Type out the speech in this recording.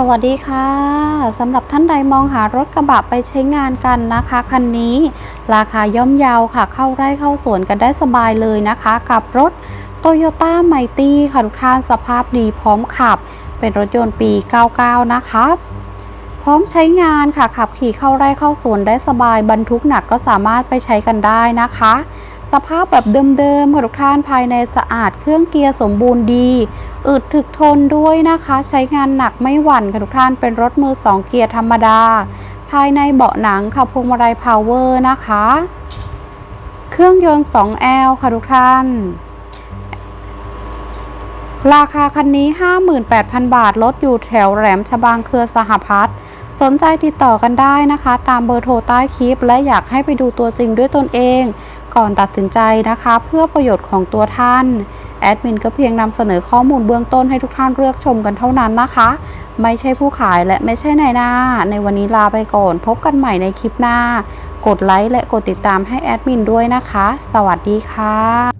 สวัสดีค่ะสำหรับท่านใดมองหารถกระบะไปใช้งานกันนะคะคันนี้ ราคาย่อมเยาวค่ะ เข้าไร่เข้าสวนกันได้สบายเลยนะคะ กับรถ Toyota m i ตี้ค่ะทุกท่านสภาพดีพร้อมขับ เป็นรถยนต์ปี 99 นะคะ พร้อมใช้งานค่ะขับขี่เข้าไร่เข้าสวนได้สบายบรรทุกหนักก็สามารถไปใช้กันได้นะคะ สภาพแบบเดิมๆค่ะทุกท่านภายในสะอาดเครื่องเกียร์สมบูรณ์ดีอึดถึกทนด้วยนะคะ ใช้งานหนักไม่หวั่นค่ะทุกท่านเป็นรถมือสองเกียร์ธรรมดา ภายในเบาะหนังค่ะพวงมาลัยพาวเวอร์นะคะ เครื่องยนต์ 2L ค่ะทุกท่านราคาคันนี้ 58,000 บาทรถอยู่แถวแหลมฉบังเครือสหพัฒน์ สนใจติดต่อกันได้นะคะ ตามเบอร์โทรใต้คลิป และอยากให้ไปดูตัวจริงด้วยตนเอง ก่อนตัดสินใจนะคะ เพื่อประโยชน์ของตัวท่าน แอดมินก็เพียงนำเสนอข้อมูลเบื้องต้นให้ทุกท่านเลือกชมกันเท่านั้นนะคะ ไม่ใช่ผู้ขายและไม่ใช่นายหน้า ในวันนี้ลาไปก่อน พบกันใหม่ในคลิปหน้า กดไลค์และกดติดตามให้แอดมินด้วยนะคะ สวัสดีค่ะ